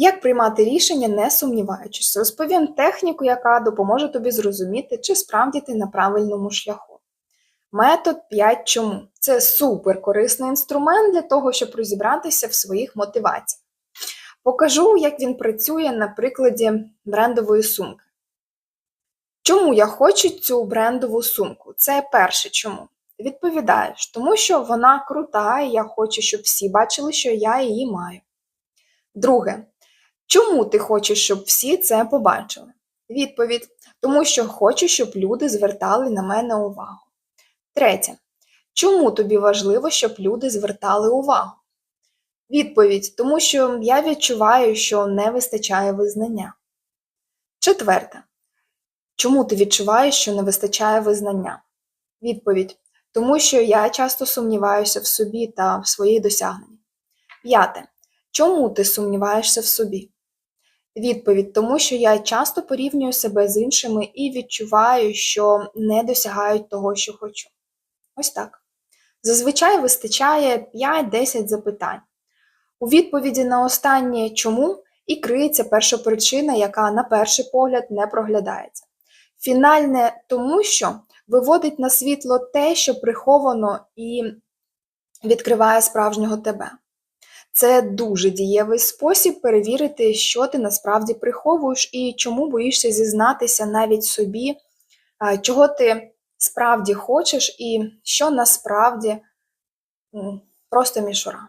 Як приймати рішення, не сумніваючись, розповім техніку, яка допоможе тобі зрозуміти, чи справді ти на правильному шляху. Метод 5 чому це супер корисний інструмент для того, щоб розібратися в своїх мотиваціях. Покажу, як він працює на прикладі брендової сумки. Чому я хочу цю брендову сумку? Це перше чому. Відповідаєш, тому що вона крута, і я хочу, щоб всі бачили, що я її маю. Друге, чому ти хочеш, щоб всі це побачили? Відповідь: тому що хочу, щоб люди звертали на мене увагу. Третє. Чому тобі важливо, щоб люди звертали увагу? Відповідь: тому що я відчуваю, що не вистачає визнання. Четверте. Чому ти відчуваєш, що не вистачає визнання? Відповідь: тому що я часто сумніваюся в собі та в своїх досягненнях. П'яте. Чому ти сумніваєшся в собі? Відповідь: тому що я часто порівнюю себе з іншими і відчуваю, що не досягають того, що хочу. Ось так. Зазвичай вистачає 5-10 запитань. У відповіді на останнє чому і криється перша причина, яка на перший погляд не проглядається. Фінальне тому, що виводить на світло те, що приховано і відкриває справжнього тебе. Це дуже дієвий спосіб перевірити, що ти насправді приховуєш і чому боїшся зізнатися навіть собі, чого ти справді хочеш і що насправді просто мішура.